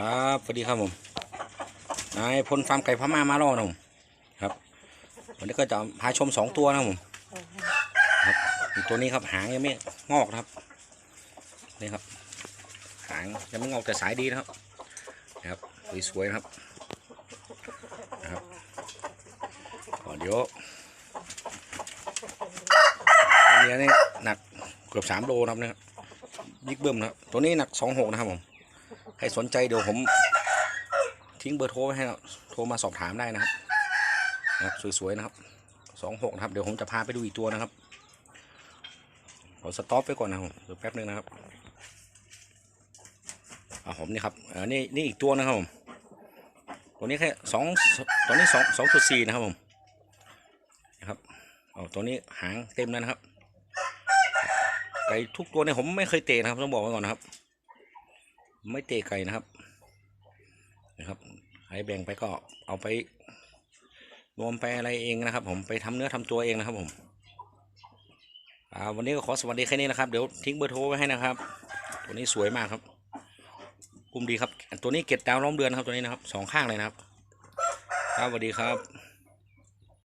ครับสวัสดีครับผมนายพลฟาร์มไก่พม่ามาล่อนะผมครับวันนี้ก็จะพาชมสองตัวนะผมครับตัวนี้ครับหางยังไม่งอกนะครับนี่ครับ หางยังไม่งอกแต่สายดีนะครับนะครับสวยๆนะครับนะครับก็เดี๋ยวตัวนี้นี่หนักเกือบสามโลนะครับเนี่ยบิ๊กเบิ้มนะครับตัวนี้หนักสองหกนะครับผม ใครสนใจเดี๋ยวผม ทิ้งเบอร์โทรไว้ให้โทรมาสอบถามได้นะครับนะครับสวยๆนะครับสองหกนะครับเดี๋ยวผมจะพาไปดูอีกตัวนะครับขอสต็อปไปก่อนนะครับผมเดี๋ยวแป๊บนึงนะครับอ่าผมนี่ครับอ่านี่นี่อีกตัวนะครับผมตัวนี้แค่สองตัวนี้สองสองจุดสี่นะครับผมนะครับเอาตัวนี้หางเต็มแล้วนะครับไก่ทุกตัวเนี่ยผมไม่เคยเตะนะครับต้องบอกไว้ก่อนนะครับ ไม่เตะไก่นะครับนะครับให้แบ่งไปก็เอาไปรวมไปอะไรเองนะครับ ผมไปทำเนื้อทำตัวเองนะครับผมอ่าวันนี้ก็ขอสวัสดีแค่นี้นะครับ เดี๋ยวทิ้งเบอร์โทรไว้ให้นะครับ ตัวนี้สวยมากครับกุมดีครับ ตัวนี้เก็ดดาวล้อมเดือนนะครับตัวนี้นะครับสองข้างเลยนะครับครับสวัสดีครับ